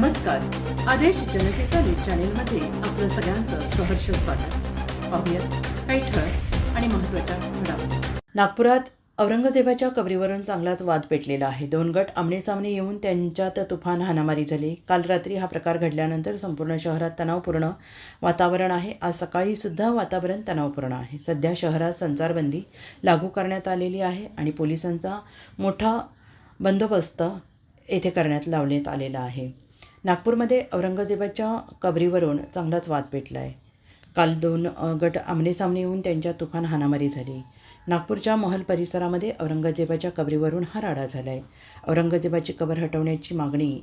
नमस्कार. आदेश जनतेचा न्यूज चॅनेलमध्ये आपलं सगळ्यांचं सहर्ष स्वागत. पाहूयात काही ठळक आणि महत्त्वाच्या घडामोडी. नागपुरात औरंगजेबाच्या कबरीवरून चांगलाच वाद पेटलेला आहे. दोन गट आमनेसामने येऊन त्यांच्यात तुफान हाणामारी झाली. काल रात्री हा प्रकार घडल्यानंतर संपूर्ण शहरात तणावपूर्ण वातावरण आहे. आज सकाळीसुद्धा वातावरण तणावपूर्ण आहे. सध्या शहरात संचारबंदी लागू करण्यात आलेली आहे आणि पोलिसांचा मोठा बंदोबस्त येथे करण्यात लावण्यात आलेला आहे. नागपूरमध्ये औरंगजेबाच्या कबरीवरून चांगलाच वाद पेटला आहे काल दोन गट आमनेसामने येऊन त्यांच्या तुफान हाणामारी झाली. नागपूरच्या महल परिसरामध्ये औरंगजेबाच्या कबरीवरून हा राडा झाला आहे औरंगजेबाची कबर हटवण्याची मागणी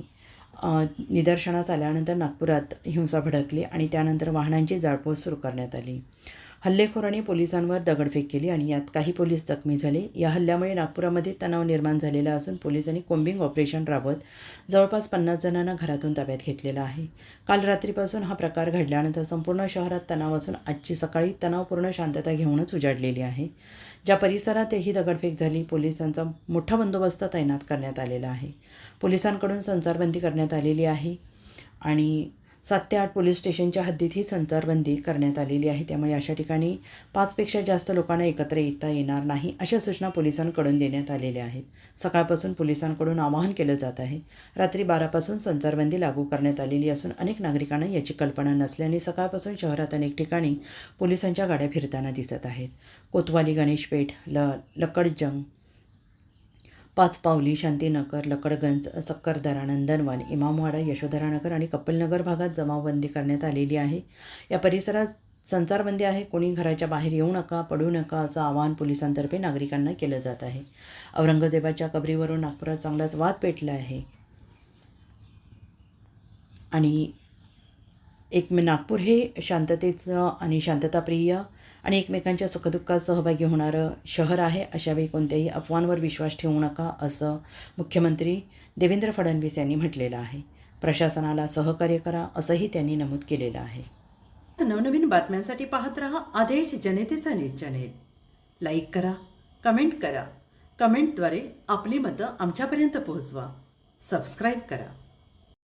निदर्शनास आल्यानंतर नागपुरात हिंसा भडकली आणि त्यानंतर वाहनांची जाळपोळ सुरू करण्यात आली. हल्लेखोरांनी पोलिसांवर दगडफेक केली आणि यात काही पोलीस जखमी झाले. या हल्ल्यामुळे नागपुरामध्ये तणाव निर्माण झालेला असून पोलिसांनी कोम्बिंग ऑपरेशन राबवत जवळपास पन्नास जणांना घरातून ताब्यात घेतलेला आहे. काल रात्रीपासून हा प्रकार घडल्यानंतर संपूर्ण शहरात तणाव असून आजची सकाळी तणावपूर्ण शांतता घेऊनच उजाडलेली आहे. ज्या परिसरातही दगडफेक झाली पोलिसांचा मोठा बंदोबस्त तैनात करण्यात आलेला आहे. पोलिसांकडून संचारबंदी करण्यात आलेली आहे आणि सात ते आठ पोलीस स्टेशनच्या हद्दीत ही संचारबंदी करण्यात आलेली आहे. त्यामुळे अशा ठिकाणी पाचपेक्षा जास्त लोकांना एकत्र येता येणार नाही अशा सूचना पोलिसांकडून देण्यात आलेल्या आहेत. सकाळपासून पोलिसांकडून आवाहन केलं जात आहे. रात्री बारापासून संचारबंदी लागू करण्यात आलेली असून अनेक नागरिकांना याची कल्पना नसल्याने सकाळपासून शहरात अनेक ठिकाणी पोलिसांच्या गाड्या फिरताना दिसत आहेत. कोतवाली गणेशपेठ ल लकडजंग पाच पावली शांतीनगर लकडगंज सक्करदरा नंदनवन इमामवाडा यशोधरानगर आणि कपिलनगर भागात जमावबंदी करण्यात आलेली आहे. या परिसरात संचारबंदी आहे. कोणी घराच्या बाहेर येऊ नका पडू नका असं आवाहन पोलिसांतर्फे नागरिकांना केलं जात आहे. औरंगजेबाच्या कबरीवरून नागपुरात चांगलाच वाद पेटला आहे. आणि एक नागपूर हे शांततेचं आणि शांतताप्रिय आणि एकमेकांच्या सुखदुःखात सहभागी होणारं शहर आहे अशावेळी कोणत्याही अफवांवर विश्वास ठेवू नका असं मुख्यमंत्री देवेंद्र फडणवीस यांनी म्हटलेलं आहे. प्रशासनाला सहकार्य करा असंही त्यांनी नमूद केलेलं आहे. नवनवीन बातम्यांसाठी पाहत रहा आदेश जनतेचा न्यूज चॅनेल. लाईक करा कमेंट करा. कमेंटद्वारे आपली मतं आमच्यापर्यंत पोहोचवा. सबस्क्राईब करा.